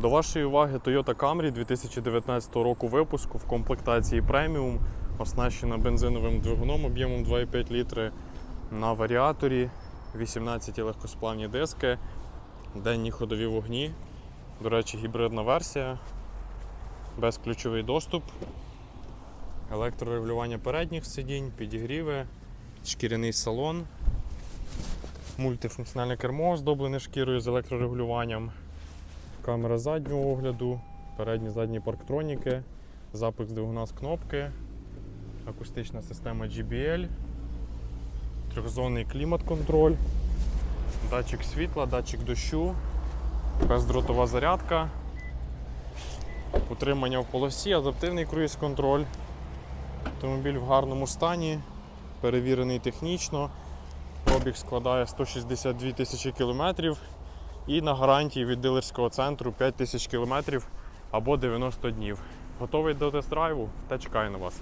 До вашої уваги Toyota Camry 2019 року випуску в комплектації преміум, оснащена бензиновим двигуном об'ємом 2,5 літри на варіаторі, 18 легкосплавні диски, денні ходові вогні. До речі, гібридна версія, безключовий доступ, електрорегулювання передніх сидінь, підігріви, шкіряний салон, мультифункціональне кермо, оздоблене шкірою з електрорегулюванням. Камера заднього огляду, передні задні парктроніки, запуск двигуна з кнопки, акустична система GBL, трьохзонний клімат-контроль, датчик світла, датчик дощу, бездротова зарядка, утримання в полосі, адаптивний круїз-контроль. Автомобіль в гарному стані, перевірений технічно. Пробіг складає 162 тисячі кілометрів. І на гарантії від дилерського центру 5 тисяч кілометрів або 90 днів. Готовий до тест-драйву та чекаю на вас.